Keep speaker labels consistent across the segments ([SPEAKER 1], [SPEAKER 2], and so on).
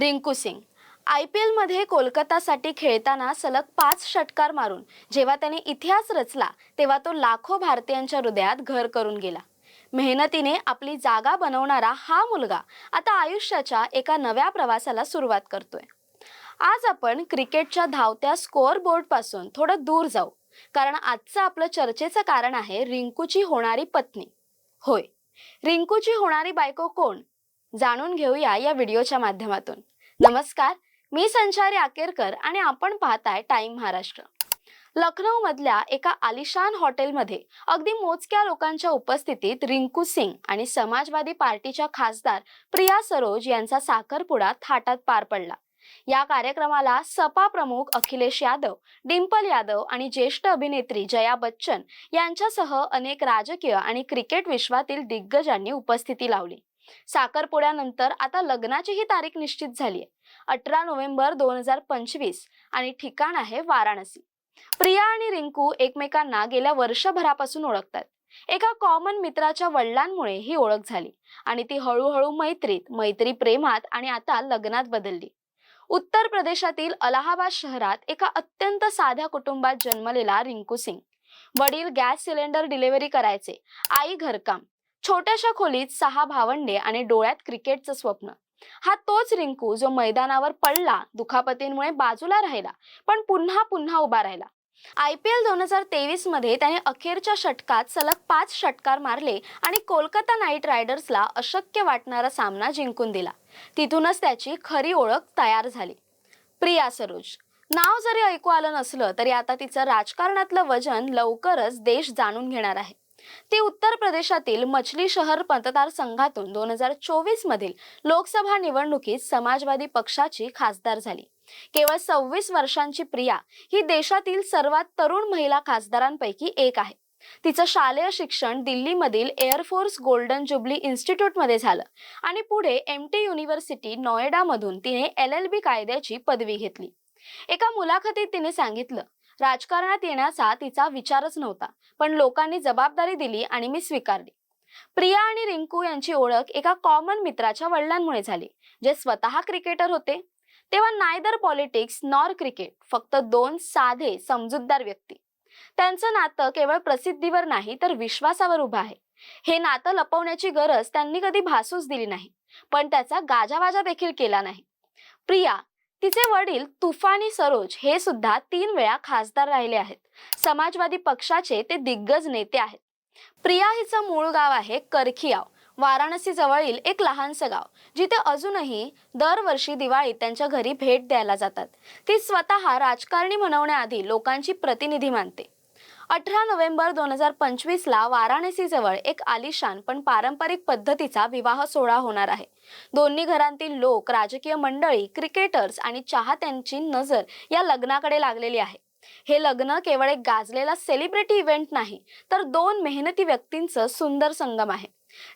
[SPEAKER 1] Rinku Singh. I P एलमध्ये कोलकातासाठी खेळताना सलग पाच षटकार मारून जेव्हा त्याने इतिहास रचला तेव्हा तो लाखो भारतीयांच्या हृदयात घर करून गेला. मेहनतीने आपली जागा बनवणारा हा मुलगा आता आयुष्याच्या एका नव्या प्रवासाला सुरुवात करतोय. आज आपण क्रिकेटच्या धावत्या स्कोअर बोर्डपासून थोडं दूर जाऊ कारण आजचं आपलं चर्चेचं कारण आहे रिंकूची होणारी पत्नी. होय रिंकूची होणारी बायको कोण? जाणून घेऊया या व्हिडिओच्या माध्यमातून. नमस्कार मी संचारी आकेरकर आणि आपण पाहताय टाइम महाराष्ट्र. लखनौ मधल्या एका आलिशान हॉटेलमध्ये अगदी मोजक्या लोकांच्या उपस्थितीत रिंकू सिंग आणि समाजवादी पार्टीच्या खासदार प्रिया सरोज यांचा साखरपुडा थाटात पार पडला. या कार्यक्रमाला सपा प्रमुख अखिलेश यादव डिंपल यादव आणि ज्येष्ठ अभिनेत्री जया बच्चन यांच्यासह अनेक राजकीय आणि क्रिकेट विश्वातील दिग्गजांनी उपस्थिती लावली. साखरपुड्यानंतर आता लग्नाचीही तारीख निश्चित झाली आहे अठरा नोव्हेंबर दोन हजार पंचवीस आणि ठिकाण आहे वाराणसी. प्रिया आणि रिंकू एकमेकांना गेल्या वर्षभरापासून ओळखतात. एका कॉमन मित्राच्या वडिलांमुळे ही ओळख झाली आणि ती हळूहळू मैत्रीत मैत्री प्रेमात आणि आता लग्नात बदलली. उत्तर प्रदेशातील अलाहाबाद शहरात एका अत्यंत साध्या कुटुंबात जन्मलेला रिंकू सिंग. वडील गॅस सिलेंडर डिलिव्हरी करायचे. आई घरकाम. छोट्याशा खोलीत सहा भावंडे आणि डोळ्यात क्रिकेटचं स्वप्न. हा तोच रिंकू जो मैदानावर पडला दुखापतींमुळे बाजूला राहिला पण पुन्हा पुन्हा उभा राहिला. आय पी एल दोन हजार तेवीसमध्ये त्याने अखेरच्या षटकात सलग पाच षटकार मारले आणि कोलकाता नाईट रायडर्सला अशक्य वाटणारा सामना जिंकून दिला. तिथूनच त्याची खरी ओळख तयार झाली. प्रिया सरोज. नाव जरी ऐकू आलं नसलं तरी आता तिचं राजकारणातलं वजन लवकरच देश जाणून घेणार आहे. ती उत्तर प्रदेशातील मछली शहर मतदारसंघातून दोन हजार चोवीस मधील लोकसभा निवडणुकीत समाजवादी पक्षाची खासदार झाली. केवळ सव्वीस वर्षांची प्रिया ही देशातील सर्वात तरुण महिला खासदारांपैकी एक आहे. तिचं शालेय शिक्षण दिल्लीमधील एअरफोर्स गोल्डन जुबली इन्स्टिट्यूटमध्ये झालं आणि पुढे एम टी युनिव्हर्सिटी नोएडामधून तिने एल एल बी कायद्याची पदवी घेतली. एका मुलाखतीत तिने सांगितलं राजकारणात येण्याचा तिचा विचारच नव्हता. पण लोकांनी जबाबदारी दिली आणि मी स्वीकारली. प्रिया आणि रिंकू यांची ओळख एका कॉमन मित्राच्या वडिलांमुळे झाली जे स्वतः क्रिकेटर होते. तेव्हा नायदर पॉलिटिक्स नॉर क्रिकेट फक्त दोन साधे समजूतदार व्यक्ती. त्यांचं नातं केवळ प्रसिद्धीवर नाही तर विश्वासावर उभं आहे. हे नातं लपवण्याची गरज त्यांनी कधी भासूच दिली नाही पण त्याचा गाजावाजा देखील केला नाही. प्रिया तिचे वडील तुफानी सरोज हे सुद्धा तीन वेळा खासदार राहिले आहेत. समाजवादी पक्षाचे ते दिग्गज नेते आहेत. प्रिया हिचं मूळ गाव आहे करखियाव वाराणसी जवळील एक लहानसं गाव जिथे अजूनही दरवर्षी दिवाळीत त्यांच्या घरी भेट द्यायला जातात. ती स्वतः राजकारणी म्हणवण्याआधी लोकांची प्रतिनिधी मानते. अठरा नोव्हेंबर दोन हजार पंचवीसला वाराणसीजवळ एक आलिशान पण पारंपरिक पद्धतीचा विवाह सोहळा होणार आहे. दोन्ही घरांतील लोक राजकीय मंडळी क्रिकेटर्स आणि चाहत्यांची नजर या लग्नाकडे लागलेली आहे. हे लग्न केवळ एक गाजलेला सेलिब्रिटी इव्हेंट नाही तर दोन मेहनती व्यक्तींचं सुंदर संगम आहे.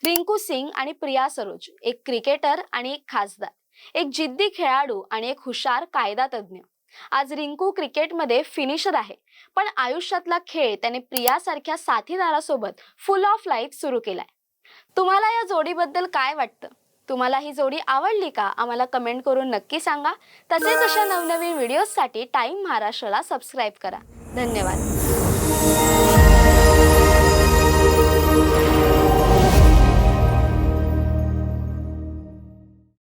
[SPEAKER 1] रिंकू सिंग आणि प्रिया सरोज एक क्रिकेटर आणि एक खासदार एक जिद्दी खेळाडू आणि एक हुशार कायदा तज्ज्ञ. आज रिंकू क्रिकेटमध्ये फिनिशर आहे. पण आयुष्यातला खेळ त्याने प्रियासारख्या साथीदारासोबत फुल ऑफ लाईफ सुरू केलाय. तुम्हाला या जोडीबद्दल काय वाटतं? तुम्हाला ही जोडी आवडली का? आम्हाला कमेंट करून नक्की सांगा. तसेच अशा नवनवीन व्हिडिओजसाठी टाइम महाराष्ट्राला सबस्क्राईब करा. धन्यवाद.